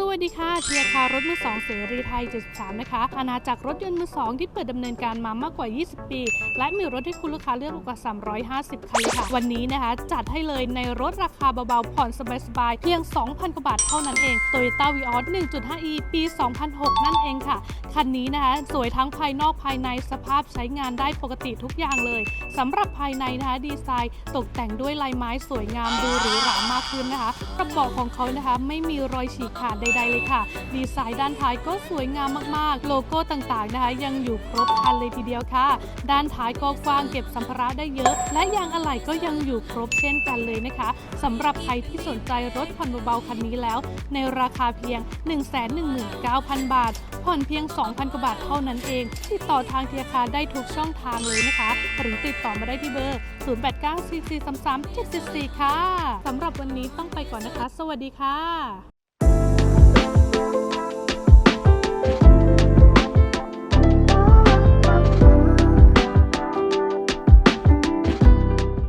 สวัสดีค่ะเทียคารถมือสองเสรีไทย 73 นะคะ อาณาจักรรถยนต์มือสองที่เปิดดำเนินการมามากกว่า 20 ปี และมีรถให้คุณลูกค้าเลือกกว่า 350 คันค่ะ วันนี้นะคะ จัดให้เลยในรถราคาเบาๆ ผ่อนสบายๆ เพียง 2,000 กว่าบาทเท่านั้นเอง Toyota Vios 1.5e ปี 2006 นั่นเองค่ะ คันนี้นะคะ สวยทั้งภายนอกภายในสภาพใช้งานได้ปกติทุกอย่างเลยสำหรับภายในนะคะดีไซน์ตกแต่งด้วยลายไม้สวยงามดูหรูหรามากขึ้นนะคะกระบอกของเขานะคะไม่มีรอยฉีกขาดใดๆเลยค่ะ ดีไซน์ด้านท้ายก็สวยงามมากๆ โลโก้ต่างๆนะคะ ยังอยู่ครบคันเลยทีเดียวค่ะ ด้านท้ายก็กว้างเก็บสัมภาระได้เยอะ และยางอะไหล่ก็ยังอยู่ครบเช่นกันเลยนะคะสำหรับใครที่สนใจรถผ่อนเบาๆคันนี้แล้ว ในราคาเพียง 119,000 บาท ผ่อนเพียง 2,000กว่าบาทเท่านั้นเอง ติดต่อทางเทียคาได้ทุกช่องทางเลยนะคะ หรือติดต่อมาได้ที่เบอร์ 089 4433 7 4ค่ะสำหรับวันนี้ต้องไปก่อนนะคะ สวัสดีค่ะ